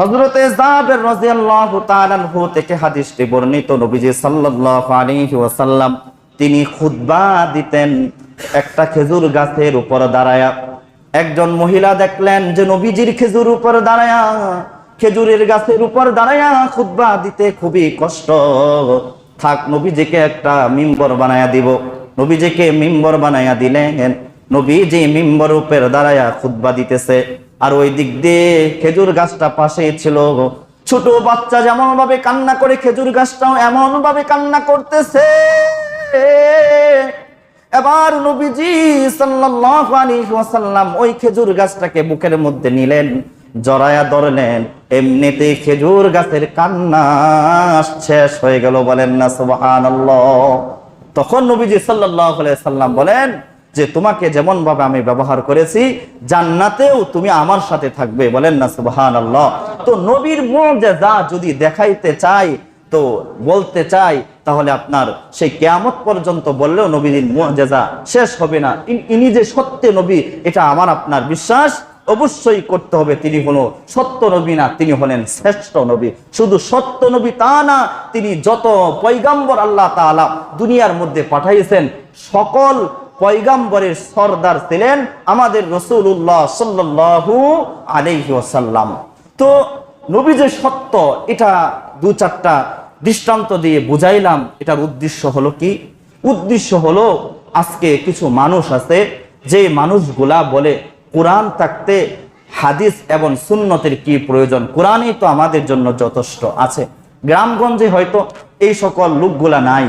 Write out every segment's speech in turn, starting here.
হযরতে জাবের রাদিয়াল্লাহু তাআলা আনহু থেকে হাদিসটি বর্ণিত, নবীজি সাল্লাল্লাহু আলাইহি ওয়াসাল্লাম তিনি খুতবা দিতেন একটা খেজুর গাছের উপর দাঁড়ায়া। একজন মহিলা দেখলেন যে নবীজির খেজুর উপর দাঁড়ায়া, খেজুরের গাছের উপর দাঁড়ায়া খুতবা দিতে খুবই কষ্ট। থাক, নবীজিকে একটা মিম্বর বানায়া দিব। নবীজিকে মিম্বর বানায়া দিলেন। নবীজি মিম্বর উপর দাঁড়ায়া খুতবা দিতেছে, আর ওই দিক দিয়ে খেজুর গাছটা পাশে ছিল ছোট বাচ্চা যেমন ভাবে কান্না করে খেজুর গাছটাও এমন ভাবে কান্না করতেছে। এবার নবীজি ওয়াসাল্লাম ওই খেজুর গাছটাকে বুকের মধ্যে নিলেন, জড়ায়া ধরলেন। এমনিতে খেজুর গাছের কান্না শেষ হয়ে গেল বলেন না, সুবহানাল্লাহ। তখন নবীজি আলাইহি সাল্লাম বলেন যে তোমাকে যেমন ভাবে আমি ব্যবহার করেছি, জান্নাতেও তুমি আমার সাথে থাকবে। বলেন না, সুবহানাল্লাহ। তো নবীর মুজিজা যদি দেখাইতে চাই, তো বলতে চাই, তাহলে আপনার সেই কেয়ামত পর্যন্ত বললেও নবীর মুজিজা শেষ হবে না। ইনি যে সত্য নবী, এটা আমার আপনার বিশ্বাস। অবশ্যই করতে হবে, তিনি হলো সত্য নবী না, তিনি হলেন শ্রেষ্ঠ নবী। শুধু সত্য নবী তা না, তিনি যত পৈগম্বর আল্লাহ তাআলা দুনিয়ার মধ্যে পাঠাইছেন, সকল পয়গাম্বরের সর্দার ছিলেন আমাদের রসুল্লাহ সাল্লাল্লাহু আলাইহি ওয়াসাল্লাম। তো নবী যে সত্য, এটা দু চারটা দৃষ্টান্ত দিয়ে বুঝাইলাম, এটার উদ্দেশ্য হলো কি? উদ্দেশ্য হলো আজকে কিছু মানুষ আছে, যে মানুষগুলা বলে, কোরআন থাকতে হাদিস এবং সুন্নতের কি প্রয়োজন? কোরআনই তো আমাদের জন্য যথেষ্ট আছে। গ্রামগঞ্জে হয়তো এই সকল লোকগুলা নাই।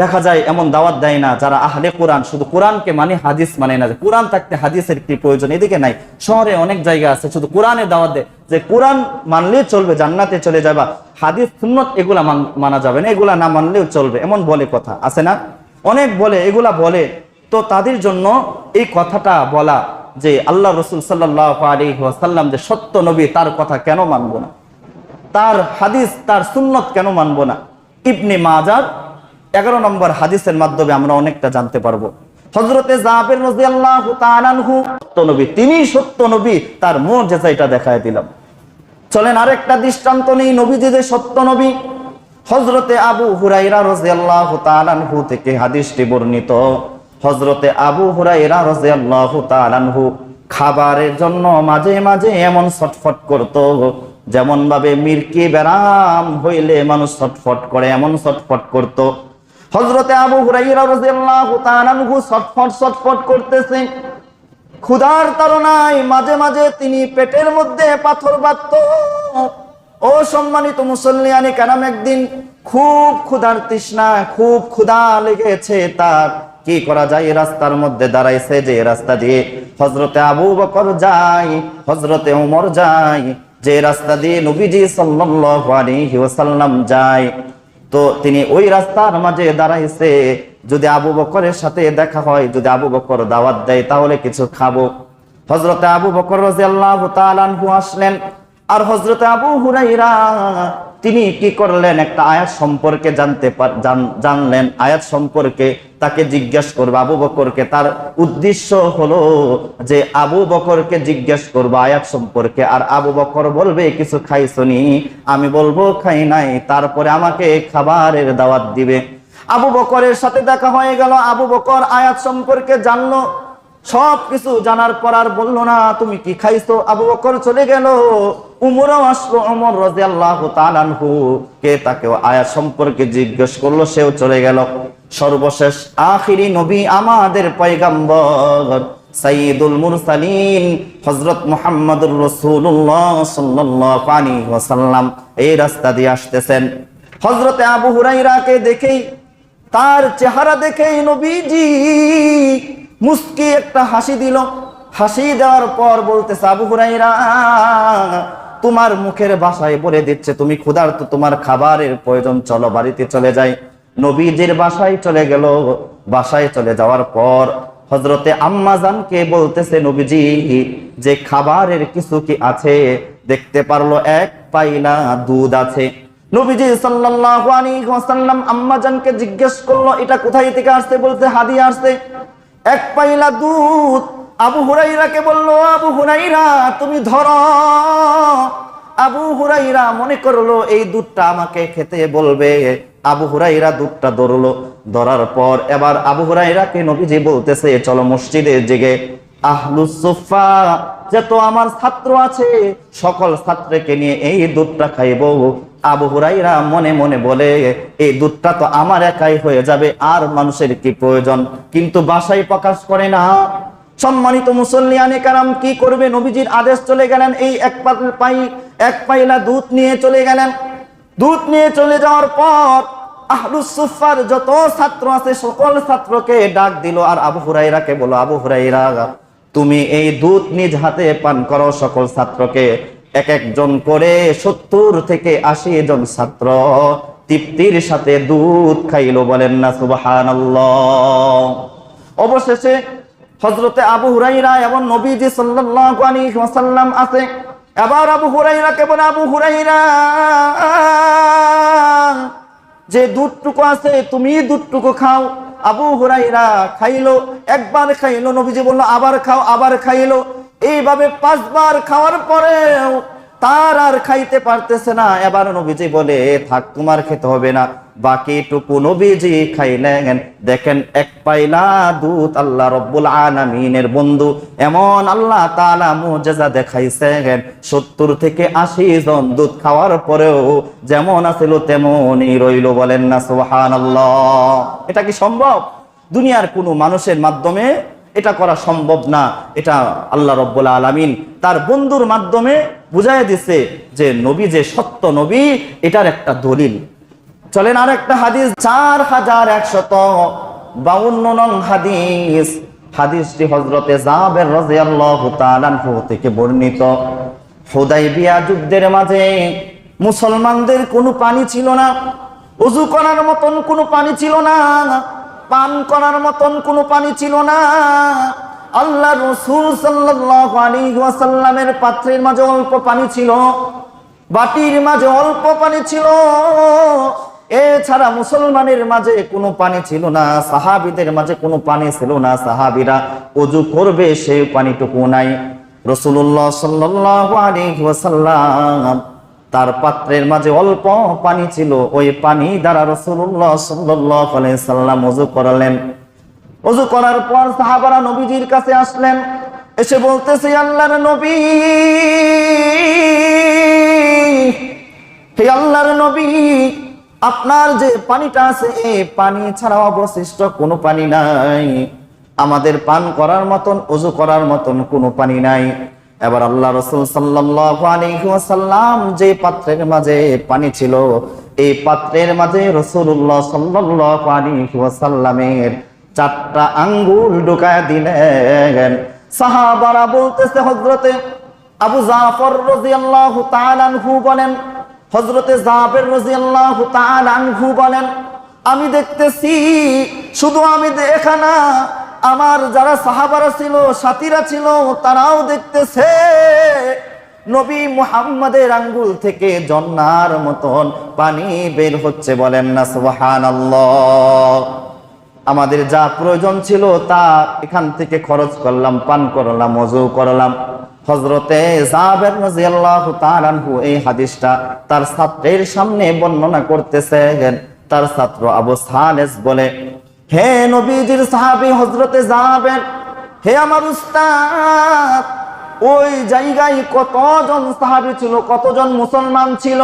দেখা যায় এমন দাওয়াত দেয় না যারা আহলে কোরআন, শুধু কোরআনকে মানে হাদিস মানে না যে কোরআন থাকতে হাদিসের কি প্রয়োজন, এদিকে নাই। শহরে অনেক জায়গা আছে শুধু কোরআনের দাওয়াত দেয়। যে কোরআন মানলে চলবে, জান্নাতে চলে যাবা। হাদিস, সুন্নত এগুলা মানা যাবে না, এগুলা না মানলেও চলবে, এমন বলে কথা। আছে না? অনেক বলে, এগুলা বলে। তো তাদের জন্য এই কথাটা বলা যে আল্লাহ রসুল সাল্লাহ আলী ওয়াসাল্লাম যে সত্য নবী, তার কথা কেন মানবো না? তার হাদিস, তার সুন্নত কেন মানবো না? ইবনে মাজার এগারো নম্বর হাদিসের মাধ্যমে আমরা অনেকটা জানতে পারব। হজরতে তিনি সত্য নবী তার দেখায় দিলাম। চলেন আরেকটা দৃষ্টান্ত নেই যে সত্য নবী। হজরতে আবু হুরাইরা রাদিয়াল্লাহু তাআলা আনহু থেকে হাদিসটি বর্ণিত। হজরতে আবু হুরাইরা রাদিয়াল্লাহু তাআলা আনহু খাবারের জন্য মাঝে মাঝে এমন ছটফট করত যেমন ভাবে মির্কি ব্যারাম হইলে মানুষ ছটফট করে, এমন ছটফট করত। হজরতে আবু হুরাইরা রাদিয়াল্লাহু তাআলা ছটফট ক্ষুধার তাড়নায় মাঝে মাঝে তিনি পেটের মধ্যে পাথর বাঁধত। ও সম্মানিত মুসল্লিয়ানি কেরাম, একদিন খুব ক্ষুধার তৃষ্ণা, খুব ক্ষুধা লেগেছে তার। কি করা যায়? রাস্তার মধ্যে দাঁড়াইছে যে রাস্তা দিয়ে হজরতে আবু বকর যায় হজরতে উমর যায়, যে রাস্তা দিয়ে নবীজি সাল্লাল্লাহু আলাইহি ওয়াসাল্লাম যায়। তো তিনি ওই রাস্তার মাঝে দাঁড়াইছে, যদি আবু বকরের সাথে দেখা হয়, যদি আবু বকর দাওয়াত দেয়, তাহলে কিছু খাব। হজরতে আবু বকর রাজিয়াল্লাহু তাআলা আসলেন, আর হজরতে আবু হুরাইরা তিনি কি করলেন? একটা আয়াত সম্পর্কে জানতে জানলেন। আয়াত সম্পর্কে তাকে জিজ্ঞেস করবে, আবু বকরকে। তার উদ্দেশ্য হলো যে আবু বকরকে জিজ্ঞেস করব আয়াত সম্পর্কে। আর আবু বকর বলবে, কিছু খাইছনি আমি বলব, খাই নাই। তারপরে আমাকে খাবারের দাওয়াত দিবে। আবু বকরের সাথে দেখা হয়ে গেল। আবু বকর আয়াত সম্পর্কে জানলো। সব কিছু জানার পর আর বলল না, তুমি কি খাইছো? আবু বকর চলে গেল। উমরও আসলো অমর রাজি আল্লাহ তালানহু কে তাকে আয়াত সম্পর্কে জিজ্ঞেস করল, সেও চলে গেল। সর্বশেষ আখিরি নবী আমাদের পয়গাম্বর সাইদুল মুরসালিন হজরত মুহাম্মদুর রসুল্লাহ সাল্লাল্লাহু আলাইহি ওয়াসাল্লাম এই রাস্তা দিয়ে আসতেছেন। হজরতে আবু হুরাইরাকে দেখেই, তার চেহারা দেখেই নবীজি মুস্কি একটা হাসি দিল। হাসি দেওয়ার পর বলতেছে, আবু হুরাইরা তোমার মুখের ভাষায় বলে দিচ্ছে, তুমি ক্ষুধার্ত, তোমার খাবারের প্রয়োজন, চলো বাড়িতে চলে যাই। নবীজির বাসায় চলে গেল, বাসায় চলে যাওয়ার পর হজরতে আম্মাজানকে বলতেছে, নবীজি, যে খাবারের কিছু কি আছে? দেখতে পারল, এক পাইলা দুধ আছে। নবীজি সাল্লাল্লাহু ওয়াসাল্লাম আম্মাজানকে জিজ্ঞেস করল, এটা কোথায় থেকে আসছে? বলতে হাদিয়া আসছে। এক পাইলা দুধ। আবু হুরাইরাকে বলল, আবু হুরাইরা তুমি ধরো। আবু হুরাইরা মনে করল, এই দুধটা আমাকে খেতে বলবে। আবু হুরাইরা দুধটা ধরলো। ধরার পর এবার আবু হুরাইরাকে নবীজি বলতেছে, চলো মসজিদের দিকে আহলুস সুফা যত আমার ছাত্র আছে, সকল ছাত্রকে নিয়ে এই দুধটা খাইবো। আবু হুরাইরা মনে মনে বলে, এই দুধটা তো আমার একাই হয়ে যাবে, আর মানুষের কি প্রয়োজন? কিন্তু বাসায় প্রকাশ করে না। সম্মানিত মুসল্লিয়ানে কারাম কি করবে? নবীজির আদেশ চলে গেলেন, এই এক পাই, এক পাইলা দুধ নিয়ে চলে গেলেন। দুধ নিয়ে চলে যাওয়ার পর আহলুস সুফার যত ছাত্র আছে, সকল ছাত্রকে ডাক দিল, আর আবু হুরাইরাকে বলো আবু হুরাইরা তুমি এই দুধ নিজ হাতে পান করো, সকল ছাত্রকে। এক একজন করে সত্তর থেকে আশি জন ছাত্র তৃপ্তির সাথে দুধ খাইলো, বলেন না সুবাহান অবশেষে হজরতে আবু হুরাইরা এবং নবীজি সাল্লাল্লাহু আলাইহি ওয়াসাল্লাম আছে। এবার আবু হুরাইরা কেবল আবু হুরাইরা যে দুধটুকু আছে, তুমি দুধটুকু খাও। আবু হুরাইরা খাইলো, একবার খাইলো, নবীজি বলল, আবার খাও, আবার খাইলো। এইভাবে পাঁচবার খাওয়ার পরেও তার আর খাইতে পারতেছে না। এবার নবীজি বলে, থাক, তোমার খেতে হবে না। বাকিটুকু নবীজি খাইলেন। দেখেন এক পাইলা দুধ আল্লাহ রব্বুল আলামিনের বন্ধু, এমন আল্লাহ তাআলা মুজিজা দেখাইছেন, সত্তর থেকে আশি জন দুধ খাওয়ার পরেও যেমন আছিল তেমনই রইল বলেন না, সুবহানাল্লাহ। এটা কি সম্ভব? দুনিয়ার কোনো মানুষের মাধ্যমে এটা করা সম্ভব না। এটা আল্লাহ রব্বুল আলামিন তার বন্ধুর মাধ্যমে বুঝাই দিছে যে নবী যে সত্য নবী, এটার একটা দলিল। চলেন আর একটা হাদিস, চার হাজার একশত বাউন্ন নং হাদিস। হাদিসটি হজরতে জাবের রাদিয়াল্লাহু তাআলা থেকে বর্ণিত। হুদাইবিয়া যুদ্ধের মাঝে মুসলমানদের কোনো পানি ছিল না উজু করার মতন কোনো পানি ছিল না, পান করার মতন কোনো পানি ছিল না। আল্লাহ রসুল ওয়াসাল্লামের পাত্রের মাঝে অল্প পানি ছিল, বাটির মাঝে অল্প পানি ছিল। এছাড়া মুসলমানের মাঝে কোনো পানি ছিল না, সাহাবিদের মাঝে কোনো পানি ছিল না, সাহাবিরা অজু করবে সেই পানিটুকু নাই। রসুল্লাহ ওয়াসাল্লাম তার পাত্রের মাঝে অল্প পানি ছিল, ওই পানি দ্বারা রসুল্লাহ সাল্লাম অজু করালেন। অজু করার পর সাহাবারা নবীজির কাছে আসলেন, এসে বলতেছে, আল্লাহর নবী, হে আপনার যে পানিটা আছে পানি ছাড়া অবশিষ্ট কোনো পানি নাই। আমাদের পান করার মতন, উজু করার মতন কোনো পানি নাই। এবার আল্লাহ রসুল আলাইহি যে পাত্রের মাঝে পানি ছিল, এই পাত্রের মাঝে রসুল্লাহ ওয়াসাল্লামের চারটা আঙ্গুল ঢুকায় দিলেন। সাহাবারা বলতেছে হজরতে আবু জাফর রাদিয়াল্লাহু তাআলা বলেন হজরতে জাবের রাদিয়াল্লাহু তাআলা আনহু বলেন, আমি দেখতেছি, শুধু আমি দেখা না, আমার যারা সাহাবারা ছিল, সাথীরা ছিল, তারাও দেখতেছে। নবী মুহাম্মাদের আঙ্গুল থেকে জন্নার মতন পানি বের হচ্ছে বলেন না, সুবহানাল্লাহ। আমাদের যা প্রয়োজন ছিল, তা এখান থেকে খরচ করলাম, পান করলাম মজু করলাম। হজরতে জাবের রাদিয়াল্লাহু তাআলা আনহু এই হাদিসটা তার ছাত্রের সামনে বর্ণনা করতেছেন। তার ছাত্র আবু সালেস বলে, হে নবীজির সাহাবী হজরতে জাবের, হে আমার উস্তাদ, ওই জায়গায় কতজন সাহাবী ছিল, কতজন মুসলমান ছিল?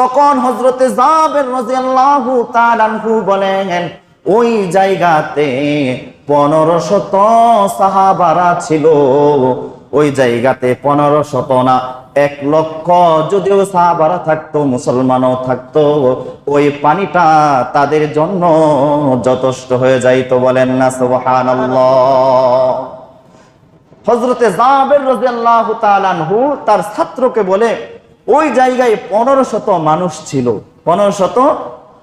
তখন হজরতে জাবের রাদিয়াল্লাহু তাআলা আনহু বলেন, ওই জায়গাতে পনেরো শত সাহাবারা ছিল। ওই জায়গাতে পনেরো শত না, এক লক্ষ। যদিও সাহাবারা থাকতো, মুসলমানও থাকতো, ওই পানিটা তাদের জন্য যথেষ্ট হয়ে যাইতো বলেন না, সুবহানাল্লাহ। হজরতে জাবের রাদিয়াল্লাহু তাআলা তার ছাত্রকে বলে, ওই জায়গায় পনেরো শত মানুষ ছিল। পনেরো শত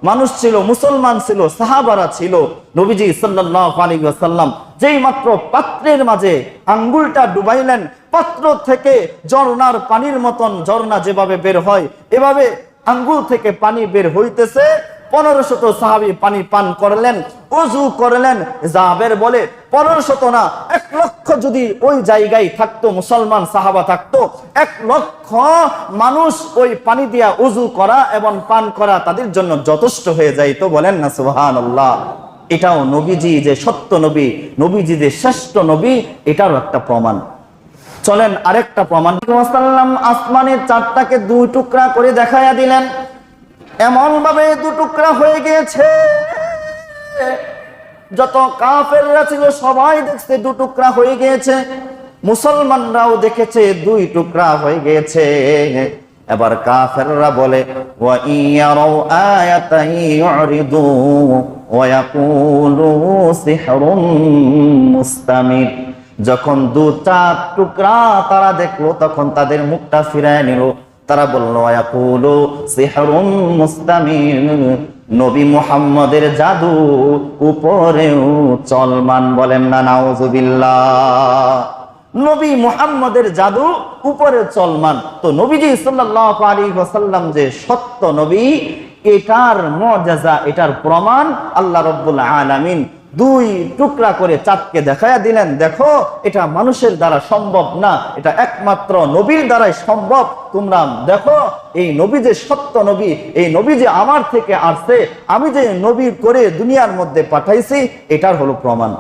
মানুষ ছিল, মুসলমান ছিল, সাহাবারা ছিল, নবীজি সাল্লাম যেই মাত্র পাত্রের মাঝে আঙ্গুলটা ডুবাইলেন, পাত্র থেকে ঝর্নার পানির মতন ঝর্ণা যেভাবে বের হয়, এভাবে আঙ্গুল থেকে পানি বের হইতেছে পনেরো শত সাহাবি পানি পান করলেন অজু করলেন, জাবের বলে পনেরো শত না, এক লক্ষ যদি ওই জায়গায় থাকতো, মুসলমান সাহাবা থাকতো, এক লক্ষ মানুষ ওই পানি দিয়া উজু করা এবং পান করা তাদের জন্য যথেষ্ট হয়ে যাইতো বলেন না সুহান এটাও নবীজি যে সত্য নবী, নবীজি যে শ্রেষ্ঠ নবী, এটারও একটা প্রমাণ। চলেন আরেকটা প্রমাণ। আসমানের চারটাকে দুই টুকরা করে দেখাইয়া দিলেন। এমন ভাবে দু টুকরা হয়ে গিয়েছে। যত কাফেররা ছিল, সবাই দেখছে দু টুকরা হয়ে গিয়েছে। মুসলমানরাও দেখেছে দুই টুকরা হয়ে গিয়েছে। এবার কাফেররা বলে যখন দু চার টুকরা তারা দেখল, তখন তাদের মুখটা ফিরায় নিল। তারা বলল নবী মুহাম্মদের জাদু উপরেও চলমান বলেন না, নাউজুবিল্লাহ। নবী মুহাম্মদের জাদু উপরে চলমান। তো নবীজি সাল্লাল্লাহু আলাইহি ওয়াসাল্লাম যে সত্য নবী, এটার মুআজিজা এটার প্রমাণ আল্লাহ রাব্বুল আলামিন দুই টুকরা করে চাঁদকে দেখায়া দিলেন, দেখো, এটা মানুষের দ্বারা সম্ভব না। এটা একমাত্র নবীর দ্বারাই সম্ভব। তোমরা দেখো, এই নবী যে সত্য নবী, এই নবী যে আমার থেকে আসছে, আমি যে নবীর করে দুনিয়ার মধ্যে পাঠাইছি, এটার হলো প্রমাণ।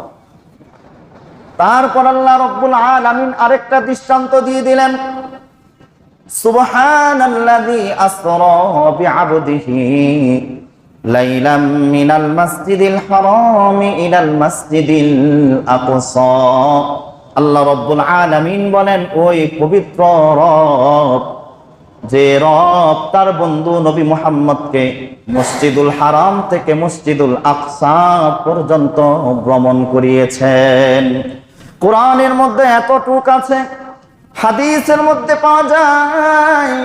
তারপর আল্লাহ রব্বুল আলামিন আরেকটা দৃষ্টান্ত দিয়ে দিলেন, সুবহানাল্লাযী আসরা বিআবদিহি। লাইলাম মিনাল মাসজিদিল হারাম ইলাল মাসজিদিল আকসা। আল্লাহ রব্বুল আলামিন বলেন, ওই পবিত্র রব, যে রব তার বন্ধু নবী মুহাম্মদকে মসজিদুল হারাম থেকে মসজিদুল আকসা পর্যন্ত ভ্রমণ করিয়েছেন। কোরআনের মধ্যে এতটুক আছে, হাদিসের মধ্যে পাওয়া যায়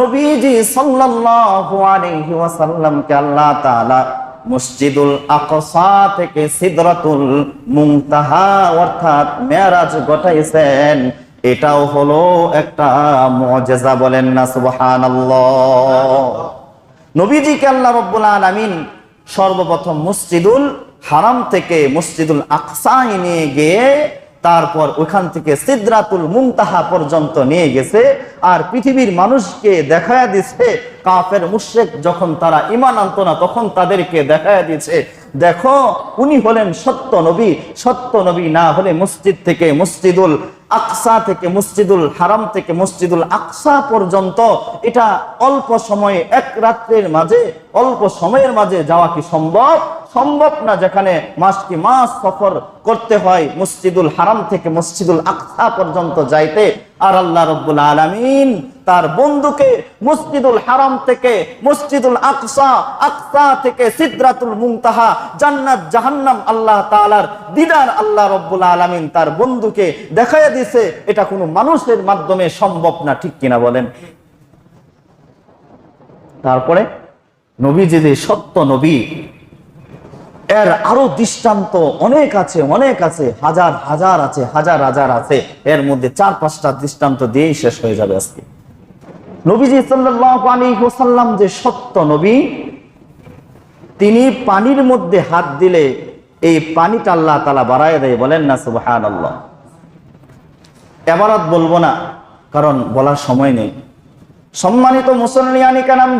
নবীজি সাল্লাল্লাহু আলাইহি ওয়াসাল্লামকে আল্লাহ তাআলা মসজিদুল আকসা থেকে সিদরাতুল মুনতাহা অর্থাৎ মেরাজ ঘটাইছেন। এটাও হলো একটা মুআজিজা বলেন না, সুবহানাল্লাহ। নবীজিকে আল্লাহ রব্বুল আলামিন সর্বপ্রথম মসজিদুল হারাম থেকে মসজিদুল আকসায় নিয়ে গিয়ে তারপর ওখান থেকে সিদ্রাতুল মুনতাহা পর্যন্ত নিয়ে গেছে। আর পৃথিবীর মানুষকে দেখায়া দিছে, কাফের মুশরিক যখন তারা ইমান আনতো না, তখন তাদেরকে দেখায়া দিয়েছে দেখো, উনি হলেন সত্য নবী সত্য নবী না হলে মসজিদ থেকে মসজিদুল আকসা থেকে মসজিদুল হারাম থেকে মসজিদুল আকসা পর্যন্ত, এটা অল্প সময়ে এক রাত্রের মাঝে অল্প সময়ের মাঝে যাওয়া কি সম্ভব? সম্ভব না যেখানে মাস কি মাস সফর করতে হয়, মসজিদুল হারাম থেকে মসজিদুল আকসা পর্যন্ত যাইতে। আর আল্লাহ রব্বুল আলামিন তার বন্ধুকে মসজিদুল হারাম থেকে মসজিদুল আকসা আকসা থেকে সিদ্রাতুল মুনতাহা, জান্নাত, জাহান্নাম আল্লাহ তাআলার দিদার আল্লাহ রব্বুল আলামিন তার বন্ধুকে দেখাইয়া দিছে। এটা কোনো মানুষের মাধ্যমে সম্ভব না, ঠিক কিনা বলেন? তারপরে নবী যে সত্য নবী, এর আরও দৃষ্টান্ত অনেক আছে অনেক আছে, হাজার হাজার আছে, হাজার হাজার আছে। এর মধ্যে চার, পাঁচটা দৃষ্টান্ত দিয়েই শেষ হয়ে যাবে আজকে। নবীজি আলাইহি যে সত্য নবী, তিনি পানির মধ্যে হাত দিলে এই পানিটা আল্লাহ তালা বাড়ায় দেয়, বলেন না, সুবহানাল্লাহ। এবারত বলব না, কারণ বলার সময় নেই। সম্মানিত মুসল্লিয়ানি কালাম